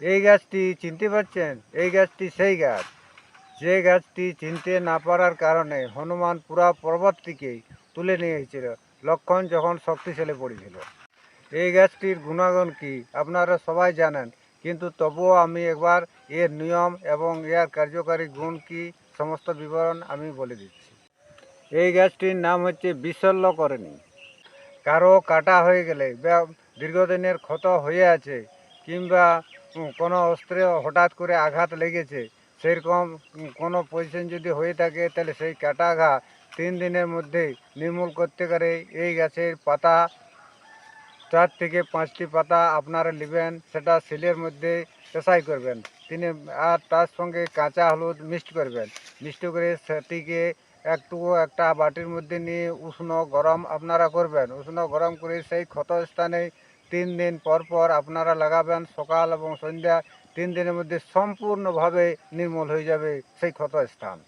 এই গাছটি চিনতে পারছেন? এই গাছটি সেই গাছ। যে গাছটি চিনতে না পারার কারণে হনুমান পুরা পর্বতটিকেই তুলে নিয়ে এসেছিল। লক্ষণ যখন শক্তিশালী পড়েছিল। এই গাছটির গুণাগুণ কি আপনারা সবাই জানেন, কিন্তু তবুও আমি একবার এর নিয়ম এবং এর কার্যকারী গুণ কি সমস্ত বিবরণ আমি বলে দিচ্ছি। এই গাছটির নাম হচ্ছে বিশল্যকরণী। কারও কাটা হয়ে গেলে বা দীর্ঘদিনের ক্ষত হয়ে আছে কিংবা কোনো অস্ত্রে হঠাৎ করে আঘাত লেগেছে, সেরকম কোনো পজিশন যদি হয়ে থাকে, তাহলে সেই কাটা ঘা তিন দিনের মধ্যে নির্মূল করতে পারে এই গাছের পাতা, চার থেকে পাঁচটি পাতা আপনারা নেবেন, সেটা শিলের মধ্যে পেশাই করবেন। তিনি, আর তার সঙ্গে কাঁচা হলুদ মিক্সড করবেন। মিক্সড করে সেটিকে একটু একটা বাটির মধ্যে নিয়ে উষ্ণ গরম আপনারা করবেন। উষ্ণ গরম করে সেই ক্ষত স্থানে তিন দিন পর পর আপনারা লাগাবেন সকাল এবং সন্ধ্যা, তিন দিনের মধ্যে সম্পূর্ণভাবে নির্মূল হয়ে যাবে সেই ক্ষত স্থান